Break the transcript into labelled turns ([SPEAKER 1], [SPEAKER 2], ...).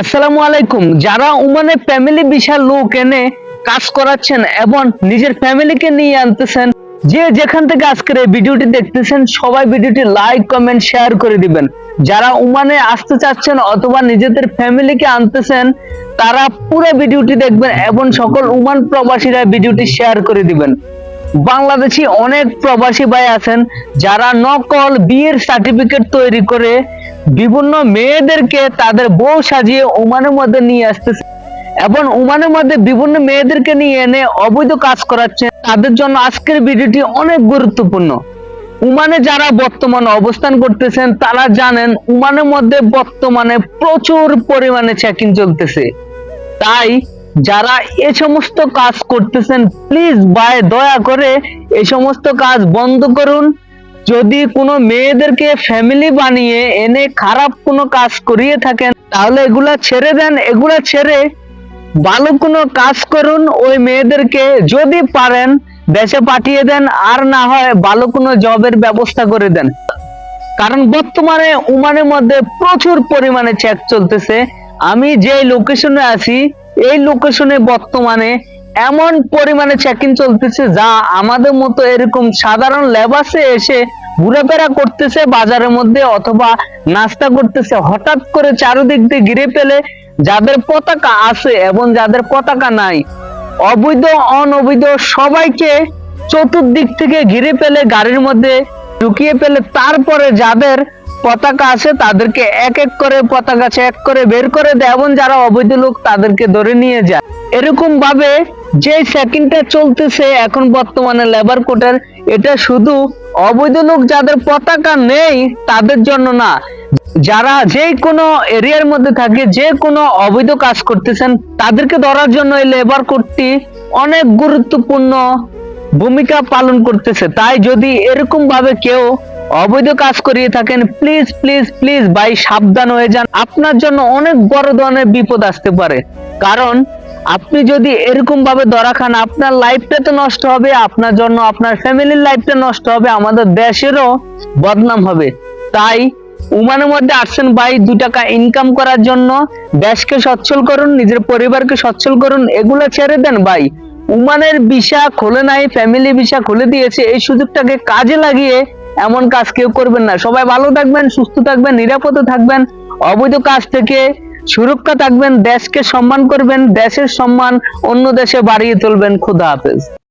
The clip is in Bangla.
[SPEAKER 1] আসসালামু আলাইকুম। যারা ওমানে ফ্যামিলি বিশাল লোক এনে কাজ করাচ্ছেন এবং নিজের ফ্যামিলিকে নিয়ে আনতেছেন, যে যেখান থেকে আজকের এই ভিডিওটি দেখতেছেন, সবাই ভিডিওটি লাইক কমেন্ট শেয়ার করে দিবেন। যারা উমানে আসতে চাচ্ছেন অথবা নিজেদের ফ্যামিলিকে আনতেছেন, তারা পুরো ভিডিওটি দেখবেন এবং সকল উমান প্রবাসীরা ভিডিওটি শেয়ার করে দিবেন। বাংলাদেশি অনেক প্রবাসী ভাই আছেন যারা নকল বিয়ের সার্টিফিকেট তৈরি করে বিভিন্ন মেয়েদেরকে তাদের বউ সাজিয়ে ওমানের মধ্যে নিয়ে আসতেছে এবং ওমানের মধ্যে বিভিন্ন মেয়েদেরকে নিয়ে এনে অবৈধ কাজ করাচ্ছে। তাদের জন্য আজকের ভিডিওটি অনেক গুরুত্বপূর্ণ। উমানে যারা বর্তমানে অবস্থান করতেছেন, তারা জানেন উমানের মধ্যে বর্তমানে প্রচুর পরিমাণে চেকিং চলতেছে। তাই যারা এ সমস্ত কাজ করতেছেন প্লিজ ভাই দয়া করে এই সমস্ত কাজ বন্ধ করুন। যদি কোনো মেয়েদেরকে ফ্যামিলি বানিয়ে এনে খারাপ কোনো কাজ করিয়ে থাকেন, তাহলে এগুলা ছেড়ে দেন। এগুলা ছেড়ে ভালো কোনো কাজ করুন ওই মেয়েদেরকে। যদি পারেন, দেশে পাঠিয়ে দেন, আর না হয় ভালো কোনো জবের ব্যবস্থা করে দেন। কারণ বর্তমানে উমানের মধ্যে প্রচুর পরিমাণে চেক চলতেছে। আমি যে লোকেশনে আছি এই লোকেশনে বর্তমানে এমন পরিমাণে চেকিং চলতেছে যা আমাদের মতো এরকম সাধারণ লেবাসে এসে ঘুরাফেরা করতেছে বাজারের মধ্যে অথবা নাস্তা করতেছে। হঠাৎ করে চারিদিক দিয়ে ঘিরে ফেলে যাদের পতাকা আছে এবং যাদের পতাকা নাই। অবৈধ, অনবৈধ সবাইকে চতুর্দিক থেকে ঘিরে ফেলে, গাড়ির মধ্যে ঢুকিয়ে ফেলে, তারপরে যাদের পতাকা আছে, তাদেরকে এক এক করে পতাকা চেক করে বের করে দেয়, এবং যারা অবৈধ লোক তাদেরকে ধরে নিয়ে যায়। এরকম ভাবে যে সেকেন্ডটা চলতেছে এখন বর্তমানে লেবার কোর্টের এটা শুধু অবৈধ লোক যাদের পতাকা নেই, তাদের জন্য না। যারা যে কোনো এরিয়ার মধ্যে থাকে যে কোনো অবৈধ কাজ করতেছেন, তাদেরকে ধরার জন্য এই লেবার কোর্টটি অনেক গুরুত্বপূর্ণ ভূমিকা পালন করতেছে। তাই যদি এরকম ভাবে কেউ অবৈধ কাজ করিয়ে থাকেন প্লিজ প্লিজ প্লিজ ভাই, সাবধান হয়ে যান। আপনার জন্য অনেক বড় ধরনের বিপদ আসতে পারে। কারণ, আপনি যদি এরকম ভাবে ধরা খান, আপনার লাইফটা তো নষ্ট হবে, আপনার জন্য আপনার ফ্যামিলির লাইফটা নষ্ট হবে, আমাদের দেশেরও বদনাম হবে। তাই, উমানের মধ্যে আসছেন ভাই দু টাকা ইনকাম করার জন্য, দেশকে সচ্ছল করুন, নিজের পরিবারকে সচ্ছল করুন, এগুলো ছেড়ে দেন ভাই। উমানের ভিসা খুলে নাই ফ্যামিলি ভিসা খুলে দিয়েছে, এই সুযোগটাকে কাজে লাগিয়ে এমন কাজ কেউ করবেন না। সবাই ভালো থাকবেন, সুস্থ থাকবেন, নিরাপদে থাকবেন। অবৈধ কাজ থেকে সুরক্ষা থাকবেন, দেশকে সম্মান করবেন, দেশের সম্মান অন্য দেশে বাড়িয়ে তুলবেন। খুদা হাফেজ।